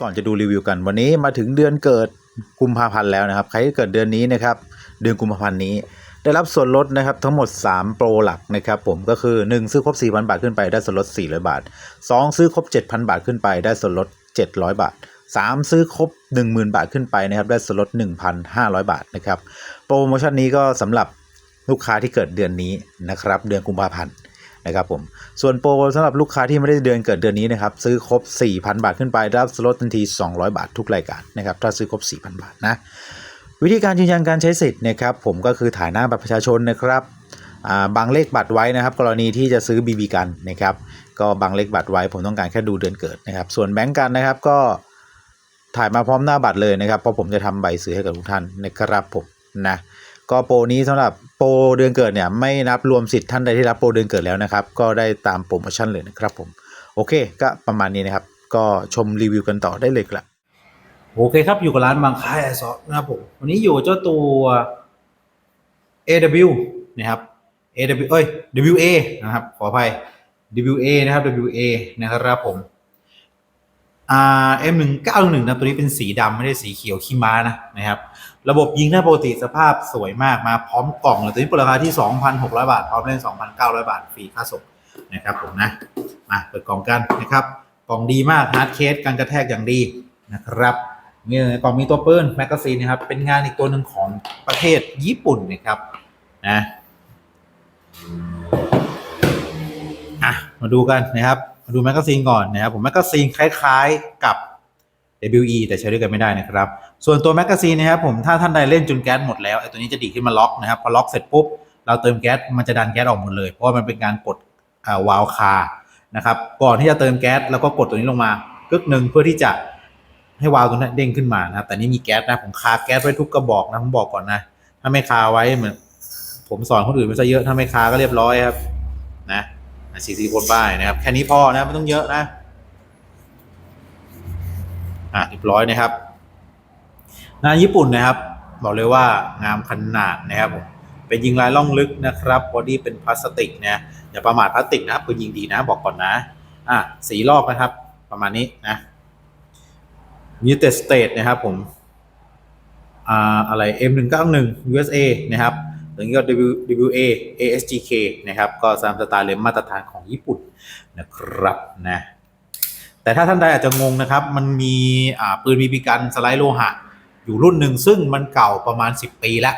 ก่อนจะดูรีวิวกันวันนี้มาถึงเดือนเกิดกุมภาพันธ์แล้วนะครับ ใครที่เกิดเดือนนี้นะครับเดือนกุมภาพันธ์นี้ ได้รับส่วนลดนะครับทั้งหมด 3 โปรหลักนะครับผมก็คือ 1 ซื้อครบ 4,000 บาทขึ้นไปได้ส่วนลด 400 บาท 2 ซื้อครบ 7,000 บาทขึ้นไปได้ส่วนลด 700 บาท 3 ซื้อครบ 10,000 บาทขึ้นไปนะครับได้ส่วนลด 1,500 บาทนะครับโปรโมชั่นนี้ก็สำหรับลูกค้าที่เกิดเดือนนี้นะครับเดือนกุมภาพันธ์ นะครับผมส่วนโปรสำหรับลูกค้าที่ไม่ได้เดือนเกิดเดือนนี้นะครับซื้อครบ 4,000 บาทขึ้นไปรับส่วนลดทันที 200 บาททุกรายการนะครับถ้าซื้อครบ 4,000 บาทนะวิธีการยืนยันการใช้สิทธิ์นะครับผมก็คือถ่ายหน้าบัตรประชาชนนะครับบางเลขบัตรไว้นะครับ กรณีที่จะซื้อบีบีกันนะครับก็บางเลขบัตรไว้ผมต้องการแค่ดูเดือนเกิดนะครับ ส่วนแบงก์กันนะครับก็ถ่ายมาพร้อมหน้าบัตรเลยนะครับเพราะผมจะทำใบซื้อให้กับทุกท่านนะครับผมนะ ก็โปรนี้สำหรับโปรเดือนเกิดเนี่ยไม่นับรวมสิทธิ์ท่านใดที่รับโปรเดือนเกิดแล้วนะครับ ก็ได้ตามโปรโมชั่นเลยนะครับผม โอเค ก็ประมาณนี้นะครับ ก็ชมรีวิวกันต่อได้เลยครับโอเคครับอยู่กับร้านบางค่ายแอร์ซอนะครับผมวันนี้อยู่เจ้าตัว AW นะครับ AW เอ้ย WA นะครับขออภัย WA นะครับ WA นะครับผม อ่า M1911 นะตัวนี้เป็นสีดำไม่ได้สีเขียวขี้ม้านะนะครับ ระบบยิงได้ปกติสภาพสวยมากมาพร้อมกล่องเลยตัวนี้ปราคาที่ 2,600 บาท พร้อมเล่น 2,900 บาทฟรีค่าส่งนะครับผมนะ มาเปิดกล่องกันนะครับกล่องดีมากฮาร์ดเคสการกระแทกอย่างดีนะครับมีในกล่องมีตัวปืนแมกกาซีนนะครับ เป็นงานอีกตัวหนึ่งของประเทศญี่ปุ่นนะครับนะอะมาดูกันนะครับ มาดูแมกกาซีนก่อนนะครับผมแมกกาซีนคล้ายๆกับ WE แต่ใช้ด้วยกันไม่ได้นะครับ ส่วนตัวแมกกาซีนนะครับผมถ้าท่านใดเล่นจนแก๊สหมดแล้วไอ้ตัวนี้จะดีขึ้นมาล็อกนะครับพอล็อกเสร็จปุ๊บเราเติมแก๊สมันจะดันแก๊สออกหมดเลย เพราะว่ามันเป็นการกดาวาล์วคานะครับก่อนที่จะเติมแก๊สแล้วก็กดตัวนี้ลงมากึกหนึ่งเพื่อที่จะให้วาล์วตัวนั้นเด้งขึ้นมานะครับแต่นี่มีแก๊สนะผมคาแก๊สไว้ทุกกระบอกนะผมบอกก่อนนะ ถ้าไม่คาไว้เหมือนผมสอนคนอื่นไปซะเยอะถ้าไม่คาก็เรียบร้อยครับนะ สีซิลิโคนป้ายนะครับ แค่นี้พอนะไม่ต้องเยอะนะ อะเรียบร้อยนะครับ งานญี่ปุ่นนะครับ บอกเลยว่างามขนาดนะครับผมเป็นยิงลายล่องลึกนะครับบอดี้เป็นพลาสติกนะอย่าประมาทพลาสติกนะครับปืนยิงดีนะ บอกก่อนนะ อะสีลอกนะครับ ประมาณนี้นะ United States นะครับผมอ่าอะไร M191 USA นะครับ หรือก็ W WA ASGK นะครับ ก็ตามสไตล์เลมมาตรฐานของญี่ปุ่นนะครับนะ แต่ถ้าท่านใดอาจจะงงนะครับ มันมีปืนบีบีกันสไลด์โลหะ อยู่รุ่นหนึ่งซึ่งมันเก่าประมาณ 10 ปีแล้ว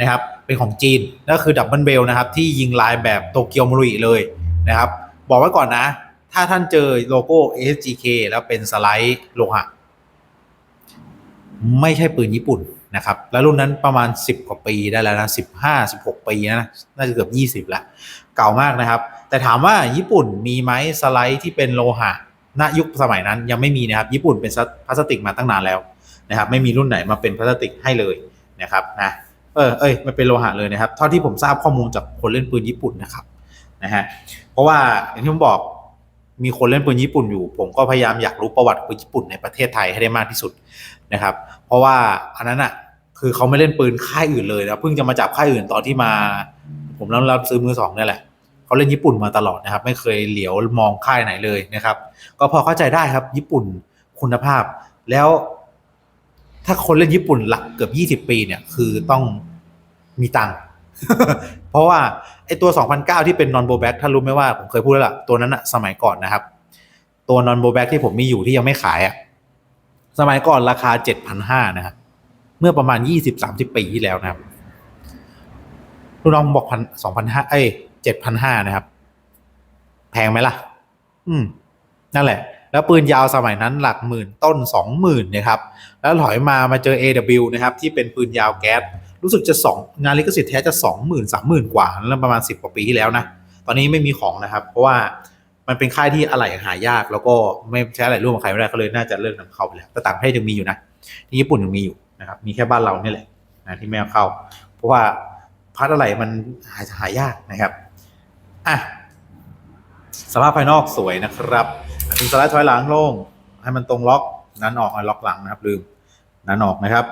นะครับ เป็นของจีนนั่นก็คือดับเบิลเบลนะครับ ที่ยิงลายแบบโตเกียวมารุยเลยนะครับ บอกไว้ก่อนนะ ถ้าท่านเจอโลโก้ A S G K แล้วเป็นสไลด์โลหะ ไม่ใช่ปืนญี่ปุ่นนะครับ แล้วรุ่นนั้นประมาณ 10 กว่าปีได้แล้วนะ15 16 ปีนะน่าจะเกือบ20ละเก่ามากนะครับ แต่ถามว่าญี่ปุ่นมีไหมสไลด์ที่เป็นโลหะณยุคสมัยนั้นยังไม่มีนะครับ ญี่ปุ่นเป็นพลาสติกมาตั้งนานแล้วนะครับ ไม่มีรุ่นไหนมาเป็นพลาสติกให้เลยนะครับนะเออเอ้ยมันเป็นโลหะเลยนะครับ เท่าที่ผมทราบข้อมูลจากคนเล่นปืนญี่ปุ่นนะครับนะฮะเพราะว่าอย่างที่ผมบอกมีคนเล่นปืนญี่ปุ่นอยู่ ผมก็พยายามอยากรู้ประวัติปืนญี่ปุ่นในประเทศไทยให้ได้มากที่สุด นะครับ เพราะว่าอันนั้นอะคือเขาไม่เล่นปืนค่ายอื่นเลยนะเพิ่งจะมาจับค่ายอื่นตอนที่มา ผมรับรับซื้อมือสองนี่แหละเขาเล่นญี่ปุ่นมาตลอดนะครับ ไม่เคยเหลียวมองค่ายไหนเลยนะครับ ก็พอเข้าใจได้ครับ ญี่ปุ่นคุณภาพ แล้วถ้าคนเล่นญี่ปุ่นหลักเกือบ20ปีเนี่ย คือต้องมีตังค์เพราะว่าไอตัว 2009 ที่เป็นนอนโบแบ็กถ้ารู้ไหมว่าผมเคยพูดแล้วล่ะตัวนั้นอะสมัยก่อนนะครับ ตัวนอนโบแบ็กที่ผมมีอยู่ที่ยังไม่ขายอะ สมัยก่อนราคา7,500นะครับเมื่อประมาณ20-30ปีที่แล้วนะครับลูกน้องบอกพันสองพันห้าเอ้ยเจ็ดพันห้านะครับ แพงไหมล่ะ อืม นั่นแหละ แล้วปืนยาวสมัยนั้นหลักหมื่นต้นสองหมื่นนะครับ แล้วถอยมามาเจอ AW นะครับ ที่เป็นปืนยาวแก๊สรู้สึกจะสองงานลิขสิทธิ์แท้จะสองหมื่นสามหมื่นกว่าแล้วประมาณสิบกว่าปีที่แล้วนะ ตอนนี้ไม่มีของนะครับ เพราะว่า มันเป็นค่ายที่อะไหล่หายาก แล้วก็ไม่ใช้อะไหล่ร่วมกับใครไม่ได้ก็เลยน่าจะเลิกนำเข้าไปแล้วแต่ต่างประเทศยังมีอยู่นะที่ญี่ปุ่นยังมีอยู่นะครับ มีแค่บ้านเราเนี่ยแหละนะที่ไม่เอาเข้า เพราะว่าพาร์ทอะไรมันหาหายากนะครับอะสภาพภายนอกสวยนะครับถึงสไลด์ถอยหลังลงให้มันตรงล็อกนั้นออกล็อกหลังนะครับ ลืมนั้นออกนะครับ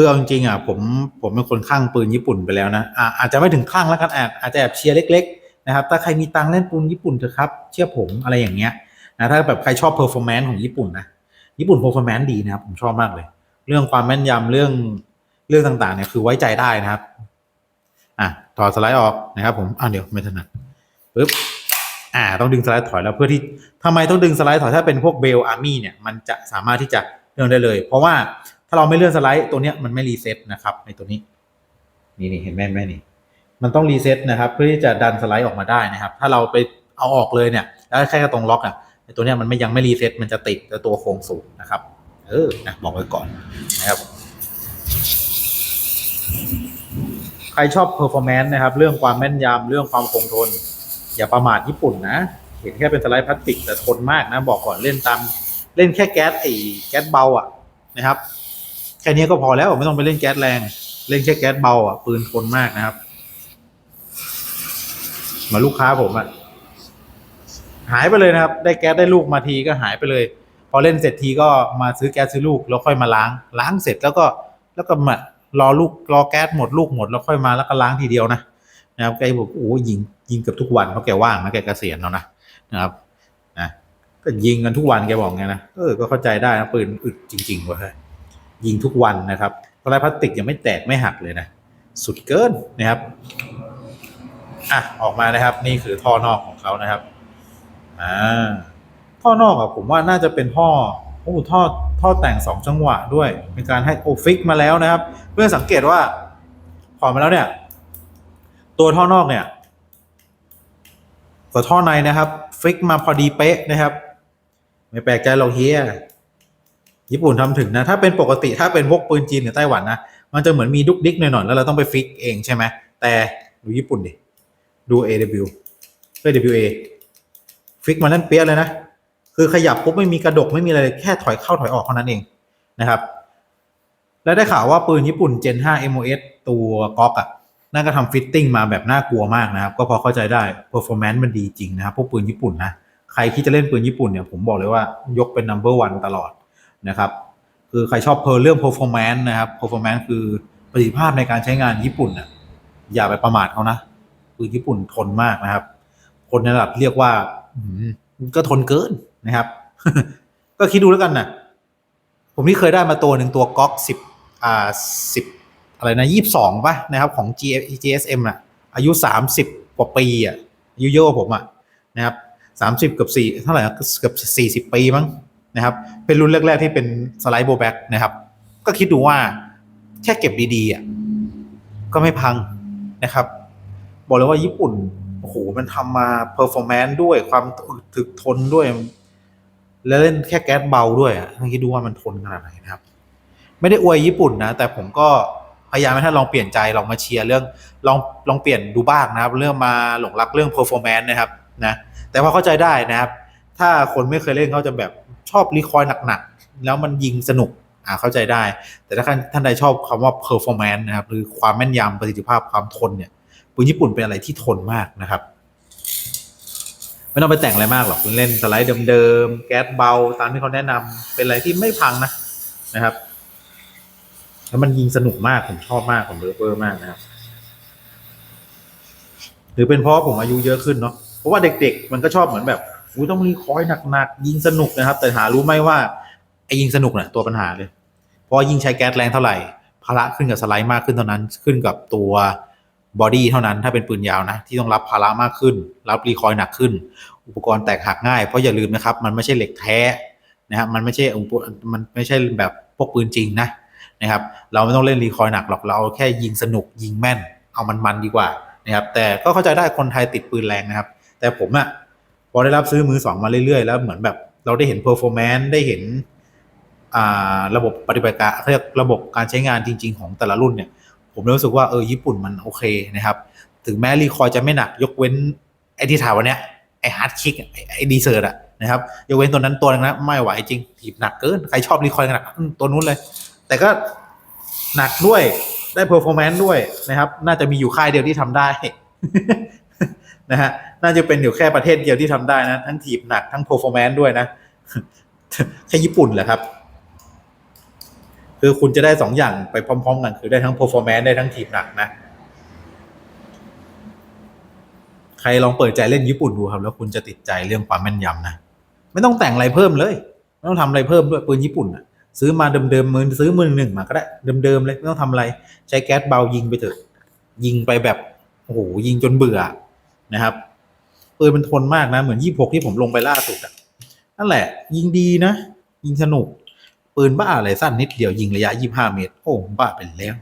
คือเอาจริงๆอะผมผมเป็นคนข้างปืนญี่ปุ่นไปแล้วนะอะอาจจะไม่ถึงข้างแล้วกันอาจอาจจะแอบเชียร์เล็ก ๆ นะครับ ถ้าใครมีตังเล่นปูนญี่ปุ่นเถอะครับเชื่อผมอะไรอย่างเงี้ยนะถ้าแบบใครชอบเพอร์ฟอร์แมนซ์ของญี่ปุ่นนะญี่ปุ่นเพอร์ฟอร์แมนซ์ดีนะครับผมชอบมากเลย เรื่องความแม่นยำเรื่องเรื่องต่างๆเนี่ยคือไว้ใจได้นะครับอะถอดสไลด์ออกนะครับ ผมอ่าเดี๋ยวไม่ถนัดปึ๊บอ่าต้องดึงสไลด์ถอยแล้วเพื่อที่ทำไมต้องดึงสไลด์ถอยถ้าเป็นพวกเบลอาร์มี่เนี่ยมันจะสามารถที่จะเลื่นได้เลย เพราะว่า ถ้าเราไม่เลื่อนสไลด์ตัวเนี้ยมันไม่รีเซ็ตนะครับในตัวนี้นี่นี่เห็นไหมแม่นี่ มันต้องรีเซ็ตนะครับ เพื่อที่จะดันสไลด์ออกมาได้นะครับ ถ้าเราไปเอาออกเลยเนี่ย แล้วแค่ตรงล็อกอะตัวเนี้ยมันไม่ยังไม่รีเซ็ตมันจะติดแต่ตัวโครงสูงนะครับ เออนะบอกไว้ก่อนนะครับใครชอบเพอร์ฟอร์แมนซ์นะครับ เรื่องความแม่นยำเรื่องความคงทน อย่าประมาทญี่ปุ่นนะ เห็นแค่เป็นสไลด์พลาสติกแต่ทนมากนะ บอกก่อนเล่นตามเล่นแค่แก๊สไอแก๊สเบาอะนะครับ ค่นี้ก็พอแล้วไม่ต้องไปเล่นแก๊สแรง เล่นแค่แก๊สเบาอะปืนทนมากนะครับ มาลูกค้าผมอะหายไปเลยนะครับ ได้แก๊สได้ลูกมาทีก็หายไปเลย พอเล่นเสร็จทีก็มาซื้อแก๊สซื้อลูกแล้วค่อยมาล้าง ล้างเสร็จแล้วก็แล้วก็มารอลูกรอแก๊สหมดลูกหมดแล้วค่อยมาแล้วก็ล้างทีเดียวนะนะครับแกบอกโอ้ยิงยิงเกือบทุกวันเพราะแกว่างนะแกเกษียณแล้วนะนะครับนะก็ยิงกันทุกวันแกบอกไงนะเออก็เข้าใจได้นะปืนอึดจริงๆเว้ย ยิงทุกวันนะครับสไลด์พลาสติกยังไม่แตกไม่หักเลยนะ สุดเกินนะครับอะออกมานะครับ นี่คือท่อนอกของเขานะครับอ่าท่อนอกอะผมว่าน่าจะเป็นท่อโอ้ท่อท่อแต่งสองจังหวะด้วยเป็นการให้โอฟิกมาแล้วนะครับ เพื่อสังเกตว่าพอมาแล้วเนี่ย ตัวท่อนอกเนี่ยกับท่อในนะครับ ฟิกมาพอดีเป๊ะนะครับ ไม่แปลกใจหรอกเฮีย ญี่ปุ่นทำถึงนะ ถ้าเป็นปกติถ้าเป็นพวกปืนจีนหรือไต้หวันนะ มันจะเหมือนมีดุกดิกหน่อยๆ แล้วเราต้องไปฟิกเองใช่ไหม แต่ดูญี่ปุ่นดิ ดู AW เอ้ย WA ฟิกมานั่นเปี้ยเลยนะ คือขยับปุ๊บไม่มีกระดกไม่มีอะไรเลยแค่ถอยเข้าถอยออกเท่านั้นเองนะครับ และได้ข่าวว่าปืนญี่ปุ่น Gen 5 MOS ตัวก๊อกอะนั่นก็ทำฟิตติ้งมาแบบน่ากลัวมากนะครับ ก็พอเข้าใจได้ performance มันดีจริงนะครับพวกปืนญี่ปุ่นนะ ใครคิดจะเล่นปืนญี่ปุ่นเนี่ยผมบอกเลยว่ายกเป็น number one ตลอด นะครับคือใครชอบเพอเรื่อง performance นะครับ performance คือประสิทธิภาพในการใช้งานญี่ปุ่นอะอย่าไปประมาทเขานะปืนญี่ปุ่นทนมากนะครับ คนในระดับเรียกว่าก็ทนเกินนะครับ ก็คิดดูแล้วกันนะผมนี่เคยได้มาตัวหนึ่งตัวก๊อกสิบอ่าสิบอะไรนะยี่สิบสองป่ะนะครับ ของ G GSM อะ อายุสามสิบกว่าปีอะอายุเยอะกว่าผมอะนะครับสามสิบกับสี่เท่าไหร่เกือบสี่สิบปีมั้ง นะครับ เป็นรุ่นแรก ๆ ที่เป็นสไลด์โบแบ็กนะครับ ก็คิดดูว่าแค่เก็บดีๆอะก็ไม่พังนะครับ บอกเลยว่าญี่ปุ่นโอ้โหมันทำมาเพอร์ฟอร์แมนซ์ด้วยความถึกทนด้วย แล้วเล่นแค่แก๊สเบาด้วยอะท่านคิดดูว่ามันทนขนาดไหนนะครับ ไม่ได้อวยญี่ปุ่นนะ แต่ผมก็พยายามให้ท่านลองเปลี่ยนใจลองมาเชียร์เรื่องลองลองเปลี่ยนดูบ้างนะครับ เรื่องมาหลงรักเรื่องเพอร์ฟอร์แมนซ์นะครับนะแต่พอเข้าใจได้นะครับ ถ้าคนไม่เคยเล่นเขาจะแบบ ชอบรีคอยหนักๆ แล้วมันยิงสนุกอ่าเข้าใจได้ แต่ถ้าท่านใดชอบคำว่า performance นะครับหรือความแม่นยำประสิทธิภาพความทนเนี่ยปืนญี่ปุ่นเป็นอะไรที่ทนมากนะครับ ไม่ต้องไปแต่งอะไรมากหรอกเล่นสไลด์เดิมๆแก๊สเบาตามที่เขาแนะนำเป็นอะไรที่ไม่พังนะนะครับแล้วมันยิงสนุกมากผมชอบมากผมเลิฟเวอร์มากนะครับ หรือเป็นเพราะผมอายุเยอะขึ้นเนาะเพราะว่าเด็ก ๆ มันก็ชอบเหมือนแบบ อุ้ยต้องรีคอยหนักๆยิงสนุกนะครับ แต่หารู้ไหมว่าไอ้ยิงสนุกเนี่ยตัวปัญหาเลย เพราะยิงใช้แก๊สแรงเท่าไหร่ภาระขึ้นกับสไลด์มากขึ้นเท่านั้น ขึ้นกับตัวบอดี้เท่านั้นถ้าเป็นปืนยาวนะ ที่ต้องรับภาระมากขึ้น รับรีคอยล์หนักขึ้น อุปกรณ์แตกหักง่ายเพราะอย่าลืมนะครับ มันไม่ใช่เหล็กแท้นะครับมันไม่ใช่อุปมันไม่ใช่แบบพวกปืนจริงนะนะครับ เราไม่ต้องเล่นรีคอยล์หนักหรอกเราเอาแค่ยิงสนุกยิงแม่น เอามันมันดีกว่านะครับแต่ก็เข้าใจได้คนไทยติดปืนแรงนะครับ แต่ผมอะ อได้รับซื้อมือสองมาเรื่อยๆ แล้วเหมือนแบบเราได้เห็นเพอร์ฟอร์แมนซ์ได้เห็นระบบปฏิบัติการเรียกระบบการใช้งานจริง ๆ ของแต่ละรุ่นเนี่ย ผมรู้สึกว่าเออญี่ปุ่นมันโอเคนะครับ ถึงแม้รีคอยจะไม่หนักยกเว้นไอ้ที่ถามวันเนี้ยไอ้ฮาร์ดคิกไอ้ดีเซอร์อะนะครับยกเว้นตัวนั้นตัวนึงนะไม่ไหวจริงถีบหนักเกิน ใครชอบรีคอยหนักตัวนู้นเลย แต่ก็หนักด้วยได้เพอร์ฟอร์แมนซ์ด้วยนะครับ น่าจะมีอยู่ค่ายเดียวที่ทำได้ นะฮะน่าจะเป็นอยู่แค่ประเทศเดียวที่ทำได้นะ ทั้งถีบหนักทั้งเพอร์ฟอร์แมนซ์ด้วยนะแค่ญี่ปุ่นแหละครับ คือคุณจะได้สองอย่างไปพร้อม ๆ กัน คือได้ทั้ง performance ได้ทั้งทีมหนักนะใครลองเปิดใจเล่นญี่ปุ่นดูครับ แล้วคุณจะติดใจเรื่องความแม่นยำนะไม่ต้องแต่งอะไรเพิ่มเลยไม่ต้องทำอะไรเพิ่มด้วยปืนญี่ปุ่นอะ ซื้อมาเดิมๆมือซื้อมือหนึ่งมาก็ได้เดิมๆเลยไม่ต้องทำอะไร ใช้แก๊สเบายิงไปเถอะ ยิงไปแบบโอ้โหยิงจนเบื่อ นะครับปืนมันทนมากนะ เหมือนยี่หกที่ผมลงไปล่าสุดอะนั่นแหละ ยิงดีนะ ยิงสนุก ปืนบ้าอะไรสั้นนิดเดียวยิงระยะยี่ห้าเมตร โอ้บ้าไปแล้ว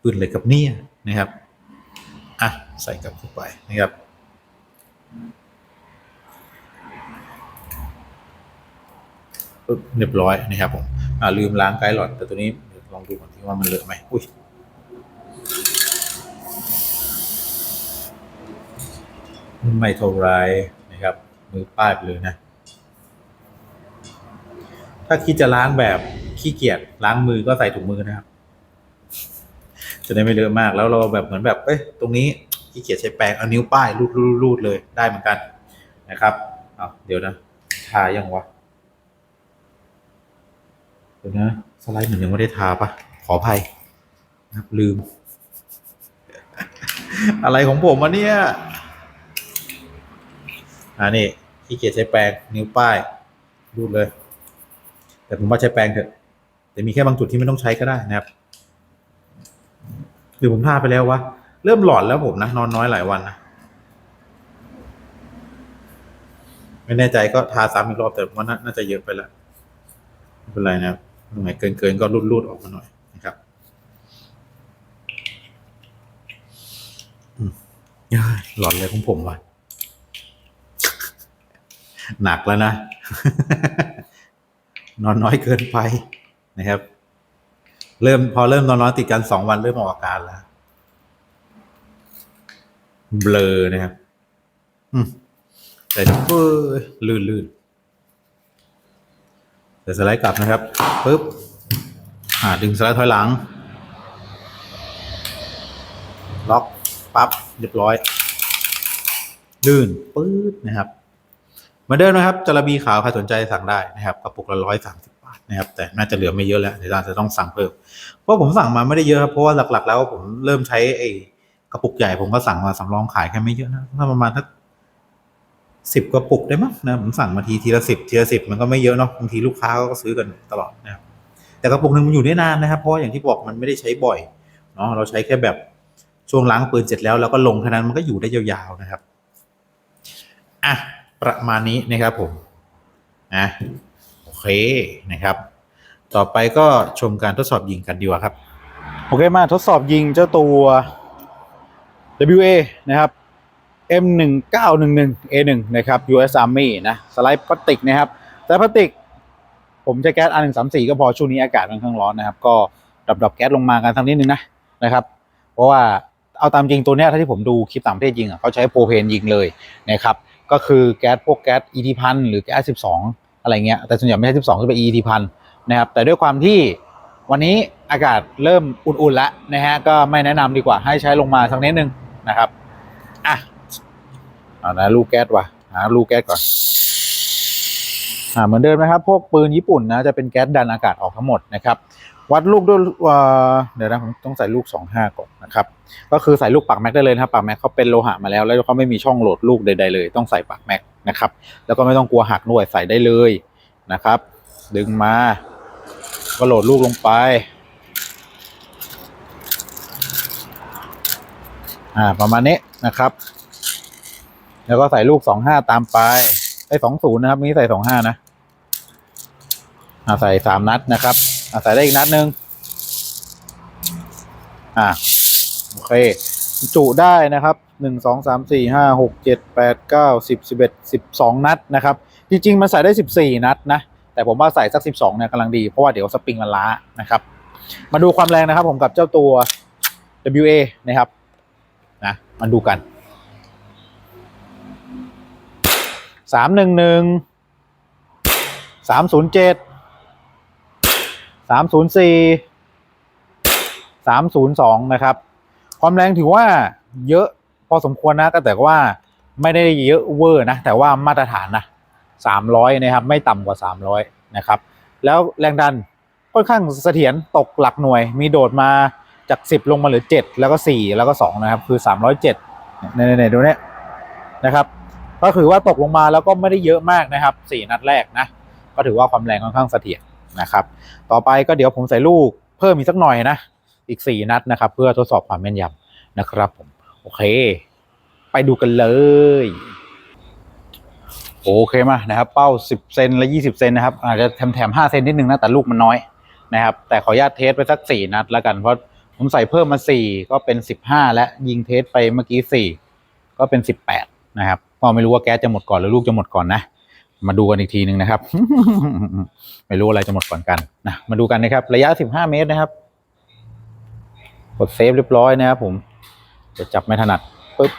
ปืนอะไรกับเนี่ยนะครับอะใส่กลับเข้าไปนะครับเรียบร้อยนะครับผมอ่าลืมล้างไกด์หลอดแต่ตัวนี้ลองดูก่อนที่ว่ามันเลอะไหมอุ้ย ไม่เท่าไรนะครับ มือป้ายไปเลยนะ ถ้าคิดจะล้างแบบขี้เกียจล้างมือก็ใส่ถุงมือนะครับ จะได้ไม่เลอะมากแล้วเราแบบเหมือนแบบเอ้ยตรงนี้ขี้เกียจใช้แปรงเอานิ้วป้ายรูดรูดรูดเลยได้เหมือนกันนะครับเอาเดี๋ยวนะทายังวะเดี๋ยวนะสไลด์เหมือนยังไม่ได้ทาปะขออภัยนะครับลืม อะไรของผมวะเนี่ย อ่านี่ขี้เกียจใช้แปรงนิ้วป้ายรูดเลย แต่ผมว่าใช้แปรงเถอะแต่มีแค่บางจุดที่ไม่ต้องใช้ก็ได้นะครับหรือผมทาไปแล้ววะเริ่มหลอนแล้วผมนะนอนน้อยหลายวันนะไม่แน่ใจก็ทาซ้ำอีกรอบแต่ว่าน่าจะเยอะไปล้วไม่เป็นไรนะครับตรงไหนเกินเกินๆก็รูดๆออกมาหน่อยนะครับหลอนเลยของผมว่ะ หนักแล้วนะ นอนน้อยเกินไปนะครับ เริ่มพอเริ่มนอนน้อยติดกันสองวันเริ่มออกอาการแล้วเบลอนะครับ อืมแต่เอ้ยลื่นลื่นเดี๋ยวสไลด์กลับนะครับปึ๊บอ่าดึงสไลด์ถอยหลัง ล็อก ปั๊บ เรียบร้อย ลื่นปื๊ดนะครับ เหมาเดิมนะครับจระบีขาวใครสนใจสั่งได้นะครับกระปุกละร้อยสามสิบบาทนะครับ แต่น่าจะเหลือไม่เยอะแล้วเดี๋ยวเราจะต้องสั่งเพิ่มเพราะผมสั่งมาไม่ได้เยอะครับเพราะว่าหลักๆ แล้วผมเริ่มใช้ไอ้กระปุกใหญ่ผมก็สั่งมาสำรองขายแค่ไม่เยอะนะถ้าประมาณสักสิบกระปุกได้มั้งนะผมสั่งมาทีทีละสิบทีละสิบมันก็ไม่เยอะเนาะบางทีลูกค้าก็ซื้อกันตลอดนะครับแต่กระปุกหนึ่งมันอยู่ได้นานนะครับ เพราะอย่างที่บอกมันไม่ได้ใช้บ่อยเนาะเราใช้แค่แบบช่วงล้างปืนเสร็จแล้วแล้วก็ลงแค่านั้นมันก็อยู่ได้ยาวๆนะครับอะ ประมาณนี้นะครับผมนะโอเคนะครับ ต่อไปก็ชมการทดสอบยิงกันดีกว่าครับ โอเคมาทดสอบยิงเจ้าตัว WA นะครับ M1911 A1 นะครับ US Army นะสไลด์พลาสติกนะครับสไลด์พลาสติก ผมใช้แก๊ส R134 ก็พอช่วงนี้อากาศค่อนข้างร้อนนะครับ ก็ดับดับแก๊สลงมากันสักนิดนึงนะนะครับ เพราะว่าเอาตามจริงตัวเนี้ยถ้าที่ผมดูคลิปต่างประเทศยิงอะเขาใช้โพรเพนยิงเลยนะครับ ก็คือแก๊สพวกแก๊ส ET พันหรือแก๊ส12องอะไรเงี้ยแต่ส่วนใหญ่ไม่ใช่12จะเป็น ET พันนะครับแต่ด้วยความที่วันนี้อากาศเริ่มอุ่นๆแล้วนะฮะก็ไม่แนะนำดีกว่าให้ใช้ลงมาสักนิดนึงนะครับอะเอานะลูกแก๊สว่ะหาลูกแก๊สก่อนอ่าเหมือนเดิมนะครับ พวกปืนญี่ปุ่นนะจะเป็นแก๊สดันอากาศออกทั้งหมดนะครับ วัดลูกด้วยเดี๋ยวนะผมต้องใส่ลูก 25 ก่อนนะครับก็คือใส่ลูกปากแม็กได้เลยนะครับปากแม็กเขาเป็นโลหะมาแล้ว แล้วเขาไม่มีช่องโหลดลูกใดๆเลย ต้องใส่ปากแม็กนะครับแล้วก็ไม่ต้องกลัวหักด้วยใส่ได้เลยนะครับ ดึงมา ก็โหลดลูกลงไปอ่าประมาณนี้นะครับ แล้วก็ใส่ลูก 25 ตามไปไอ้20 นะครับนี้ใส่ 25 นะอ่าใส่สามนัดนะครับ อ่าใส่ได้อีกนัดหนึ่งอ่าโอเค จุได้นะครับหนึ่งสองสามสี่ห้าหกเจ็ดแปดเก้าสิบสิบเอ็ดสิบสองนัดนะครับ จริง ๆ มันใส่ได้สิบสี่นัดนะ แต่ผมว่าใส่สักสิบสองเนี่ยกำลังดี เพราะว่าเดี๋ยวสปริงมันล้านะครับ มาดูความแรงนะครับผมกับเจ้าตัว WA นะครับ นะมาดูกันสามหนึ่งหนึ่งสามศูนย์เจ็ดามศูนย์สี่สามศูนย์สองนะครับ ความแรงถือว่าเยอะพอสมควรนะแต่แต่ว่าไม่ได้เยอะเวอร์นะ แต่ว่ามาตรฐานนะสามร้อยนะครับ ไม่ต่ำกว่าสามร้อยนะครับ แล้วแรงดันค่อนข้างเสถียรตกหลักหน่วย มีโดดมาจากสิบลงมาเหลือเจ็ดแล้วก็สี่แล้วก็สองนะครับ คือสามร้อยเจ็ดเนี่ยเนี่ยดูเนี่ยนะครับก็ถือว่าตกลงมาแล้วก็ไม่ได้เยอะมากนะครับสี่นัดแรกนะ ก็ถือว่าความแรงค่อนข้างเสถียร นะครับ ต่อไปก็เดี๋ยวผมใส่ลูกเพิ่มอีกสักหน่อยนะ อีกสี่นัดนะครับ เพื่อทดสอบความแม่นยำนะครับผม โอเค ไปดูกันเลย โอเคมานะครับ เป้า 10 เซนและ 20 เซนนะครับ อาจจะแถมแถม5เซนนิดนึงนะ แต่ลูกมันน้อยนะครับ แต่ขออนุญาตเทสไปสัก 4 นัดแล้วกัน เพราะผมใส่เพิ่มมา 4 ก็เป็น 15 และยิงเทสไปเมื่อกี้ 4 ก็เป็น 18 นะครับก็ไม่รู้ว่าแก๊สจะหมดก่อนหรือลูกจะหมดก่อนนะ มาดูกันอีกทีหนึ่งนะครับ ไม่รู้อะไรจะหมดก่อนกันนะมาดูกันนะครับ ระยะ 15 เมตรนะครับ กดเซฟเรียบร้อยนะครับผมจะจับไม่ถนัดปึ๊บ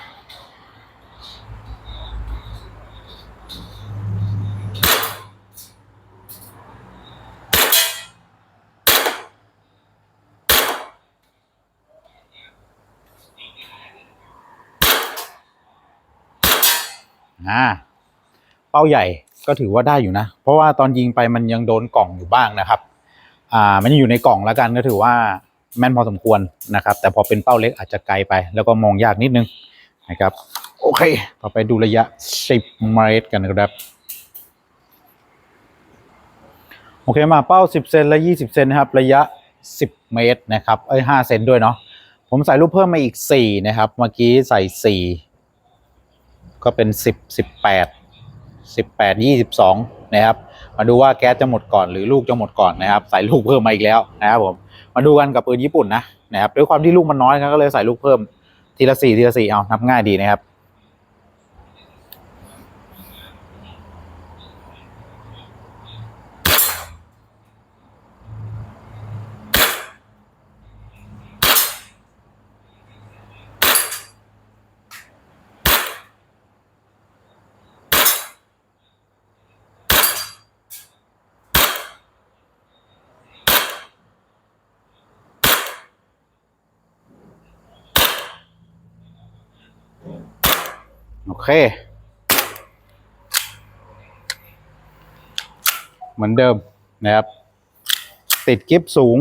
อ่าเป้าใหญ่ ก็ถือว่าได้อยู่นะ เพราะว่าตอนยิงไปมันยังโดนกล่องอยู่บ้างนะครับ อ่า มันยังอยู่ในกล่องแล้วกันก็ถือว่าแม่นพอสมควรนะครับ แต่พอเป็นเป้าเล็กอาจจะไกลไป แล้วก็มองยากนิดนึงนะครับ โอเค ต่อไปดูระยะ 10 เมตรกันนะครับ โอเคมาเป้า 10 เซนและ 20 เซนนะครับ ระยะ 10 เมตรนะครับ เอ้ย 5 เซนด้วยเนาะ ผมใส่ลูกเพิ่มมาอีก 4 นะครับ เมื่อกี้ใส่ 4 ก็เป็น 10 18 18 22นะครับมาดูว่าแก๊สจะหมดก่อนหรือลูกจะหมดก่อนนะครับใส่ลูกเพิ่มมาอีกแล้วนะครับผมมาดูกันกับปืนญี่ปุ่นนะนะครับด้วยความที่ลูกมันน้อยก็เลยใส่ลูกเพิ่มทีละสี่ทีละสี่เอานับง่ายดีนะครับ เค เหมือนเดิมนะครับ ติดกิฟสูง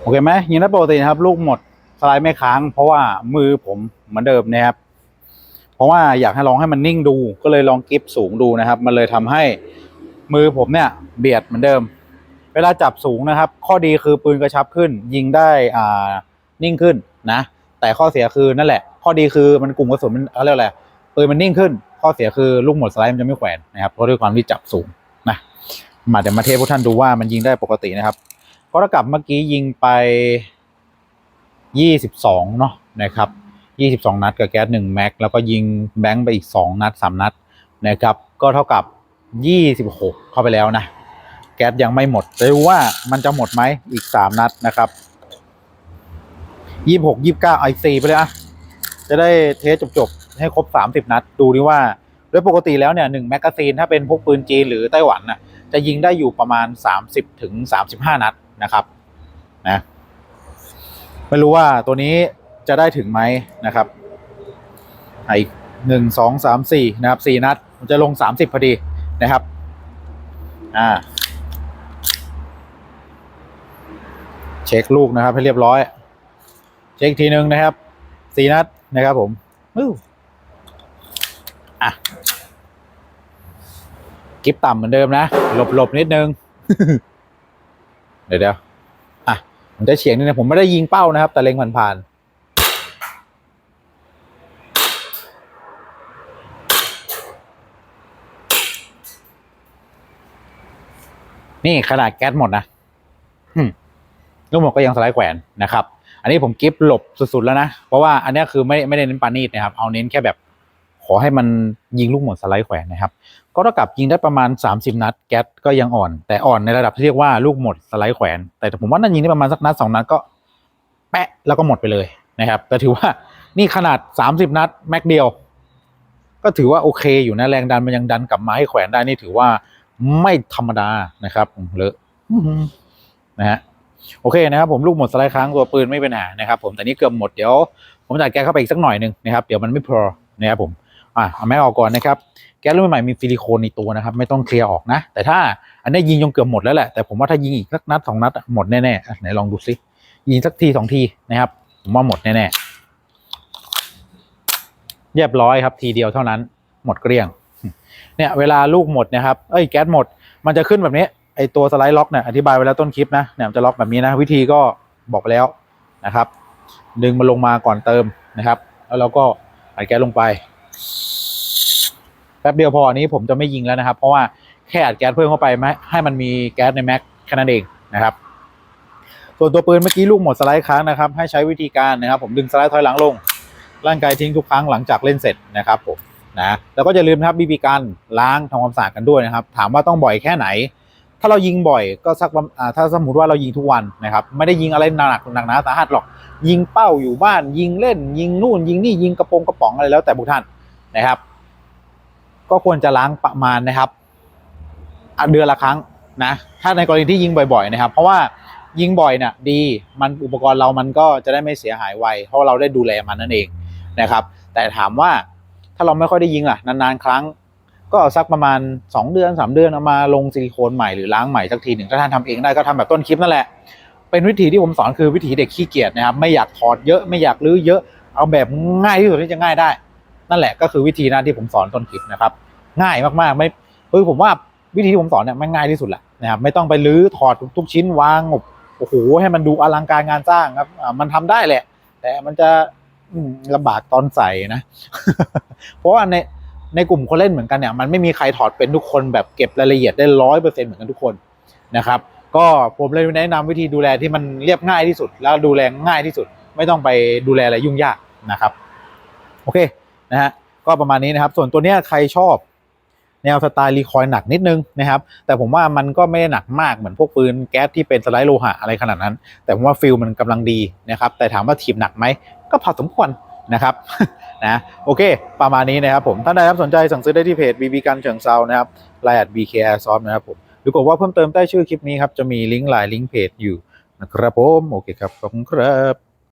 โอเคไหมยิงได้ปกตินะครับ ลูกหมดสไลด์ไม่ค้าง เพราะว่ามือผมเหมือนเดิมนะครับ เพราะว่าอยากให้ลองให้มันนิ่งดู ก็เลยลองกิฟสูงดูนะครับ มันเลยทำให้มือผมเนี่ย เบียดเหมือนเดิม เวลาจับสูงนะครับ ข้อดีคือปืนกระชับขึ้น ยิงได้อ่านิ่งขึ้นนะ แต่ข้อเสียคือนั่นแหละ ข้อดีคือมันกลุ่มกระสุนมันเขาเรียกอะไรปืนมันนิ่งขึ้น ข้อเสียคือลูกหมดสไลด์มันจะไม่แขวนนะครับเพราะด้วยความที่จับสูงนะมาเดี๋ยวมาเทสพวกท่านดูว่ามันยิงได้ปกตินะครับก็เท่ากับเมื่อกี้ยิงไปยี่สิบสองเนาะนะครับยี่สิบสองนัดกับแก๊สหนึ่งแม็กแล้วก็ยิงแบงค์ไปอีกสองนัดสามนัดนะครับ ก็เท่ากับยี่สิบหกเข้าไปแล้วนะ แก๊สยังไม่หมดจะดูว่ามันจะหมดไหมอีกสามนัดนะครับ ยี่หกยี่บเก้าไอซีไปเลยอะจะได้เทสจบๆ ให้ครบสามสิบนัด ดูดิว่าโดยปกติแล้วเนี่ยหนึ่งแมกกาซีนถ้าเป็นพวกปืนจีนหรือไต้หวันน่ะจะยิงได้อยู่ประมาณสามสิบถึงสามสิบห้านัดนะครับนะไม่รู้ว่าตัวนี้จะได้ถึงไหมนะครับอีกหนึ่งสองสามสี่นะครับสี่นัดมันจะลงสามสิบพอดีนะครับ อ่า เช็คลูกนะครับให้เรียบร้อย เช็คอีกทีนึงนะครับสี่นัดนะครับผมอู้อะกิฟต่ำเหมือนเดิมนะ หลบหลบนิดนึง เดี๋ยวเดี๋ยวอะผมจะเฉียงนิดนึงผมไม่ได้ยิงเป้านะครับ แต่เล็งผ่านๆนี่ขนาดแก๊สหมดนะอืมลูกหมดก็ยังสไลด์แขวนนะครับ อันนี้ผมกิฟหลบสุด ๆ แล้วนะ เพราะว่าอันนี้คือไม่ไม่ได้เน้นปานีดนะครับ เอาเน้นแค่แบบขอให้มันยิงลูกหมดสไลด์แขวนนะครับ ก็เท่ากับยิงได้ประมาณ 30 นัด แก๊สก็ยังอ่อน แต่อ่อนในระดับที่เรียกว่าลูกหมดสไลด์แขวน แต่ผมว่านั่นยิงได้ประมาณสักนัดสองนัดก็แปะแล้วก็หมดไปเลยนะครับก็ถือว่านี่ขนาด 30 นัดแม็กเดียว ก็ถือว่าโอเคอยู่นะแรงดันมันยังดันกลับมาให้แขวนได้นี่ถือว่าไม่ธรรมดานะครับเลอะอื้อหือนะฮะ โอเคนะครับผมลูกหมดสไลด์ค้างตัวปืนไม่เป็นหานะครับผมแต่นี่เกือบหมดเดี๋ยว ผมจัดแก๊สเข้าไปอีกสักหน่อยหนึ่งนะครับเดี๋ยวมันไม่พอนะครับผมอะเอาแม็กออกก่อนนะครับแก๊สรุ่นใหม่มีซิลิโคนในตัวนะครับไม่ต้องเคลียร์ออกนะ แต่ถ้าอันนี้ยิงจนเกือบหมดแล้วแหละแต่ผมว่าถ้ายิงอีกสักนัดสองนัดหมดแน่ๆไหนลองดูซิยิงสักทีสองทีนะครับผมว่าหมดแน่เรียบร้อยครับทีเดียวเท่านั้นหมดเกลี้ยงเนี่ยเวลาลูกหมดนะครับ เอ้ยแก๊สหมด มันจะขึ้นแบบนี้ ไอตัวสไลด์ล็อกเนี่ยอธิบายไว้แล้วต้นคลิปนะเนี่ยจะล็อกแบบนี้นะ วิธีก็บอกไปแล้วนะครับ ดึงมันลงมาก่อนเติมนะครับ แล้วเราก็อัดแก๊สลงไป แป๊บเดียวพออันนี้ผมจะไม่ยิงแล้วนะครับ เพราะว่าแค่อัดแก๊สเพิ่มเข้าไปไหมให้มันมีแก๊สในแม็กแค่นั้นเองนะครับ ส่วนตัวปืนเมื่อกี้ลูกหมดสไลด์ค้างนะครับ ให้ใช้วิธีการนะครับ ผมดึงสไลด์ถอยหลังลง ร่างกายทิ้งทุกครั้งหลังจากเล่นเสร็จนะครับผมนะแล้วก็อย่าลืมนะครับบีบีการล้างทำความสะอาดกันด้วยนะครับ ถามว่าต้องบ่อยแค่ไหน ถ้าเรายิงบ่อยก็สักประมาณอ่าถ้าสมมติว่าเรายิงทุกวันนะครับ ไม่ได้ยิงอะไรหนักหนักหนาสาหัสหรอก ยิงเป้าอยู่บ้านยิงเล่น ยิงนู่น ยิงนี่ยิงกระโปรงกระป๋องอะไรแล้วแต่บุกท่านนะครับ ก็ควรจะล้างประมาณนะครับเดือนละครั้งนะ ถ้าในกรณีที่ยิงบ่อยๆนะครับ เพราะว่ายิงบ่อยเนี่ยดีมันอุปกรณ์เรามันก็จะได้ไม่เสียหายไวเพราะเราได้ดูแลมันนั่นเองนะครับ แต่ถามว่าถ้าเราไม่ค่อยได้ยิงอะนานๆครั้ง ก็เอาสักประมาณ 2 เดือน 3 เดือนเอามาลงซิลิโคนใหม่หรือล้างใหม่สักทีหนึ่งถ้าท่านทำเองได้ก็ทำแบบต้นคลิปนั่นแหละ เป็นวิธีที่ผมสอนคือวิธีเด็กขี้เกียจนะครับ ไม่อยากถอดเยอะไม่อยากรื้อเยอะเอาแบบง่ายที่สุดที่จะง่ายได้ นั่นแหละก็คือวิธีนั้นที่ผมสอนต้นคลิปนะครับ ง่ายมากๆไม่คือผมว่าวิธีที่ผมสอนเนี่ยมันง่ายที่สุดแหละนะครับไม่ต้องไปรื้อถอดทุกชิ้นวางโอ้โหให้มันดูอลังการงานสร้างครับมันทำได้แหละ แต่มันจะลำบากตอนใส่นะ เพราะว่าใน ในกลุ่มคนเล่นเหมือนกันเนี่ยมันไม่มีใครถอดเป็นทุกคนแบบเก็บรายละเอียดได้ร้อยเปอร์เซ็นต์เหมือนกันทุกคนนะครับก็ผมเลยแนะนำวิธีดูแลที่มันเรียบง่ายที่สุด แล้วดูแลง่ายที่สุด ไม่ต้องไปดูแลอะไรยุ่งยากนะครับโอเคนะฮะก็ประมาณนี้นะครับ ส่วนตัวเนี้ยใครชอบแนวสไตล์รีคอยล์หนักนิดนึงนะครับ แต่ผมว่ามันก็ไม่ได้หนักมากเหมือนพวกปืนแก๊สที่เป็นสไลด์โลหะอะไรขนาดนั้น แต่ผมว่าฟิลมันกำลังดีนะครับ แต่ถามว่าถีบหนักไหมก็พอสมควร นะครับนะโอเค ประมาณนี้นะครับผมท่านใดครับสนใจสั่งซื้อได้ที่เพจ BB กันเฉิงเซานะครับไลน์ BK Airsoft นะครับผมหรือกดว่าเพิ่มเติมใต้ชื่อคลิปนี้ครับจะมีลิงก์ไลน์ลิงก์เพจอยู่นะครับผมโอเคครับขอบคุณครับ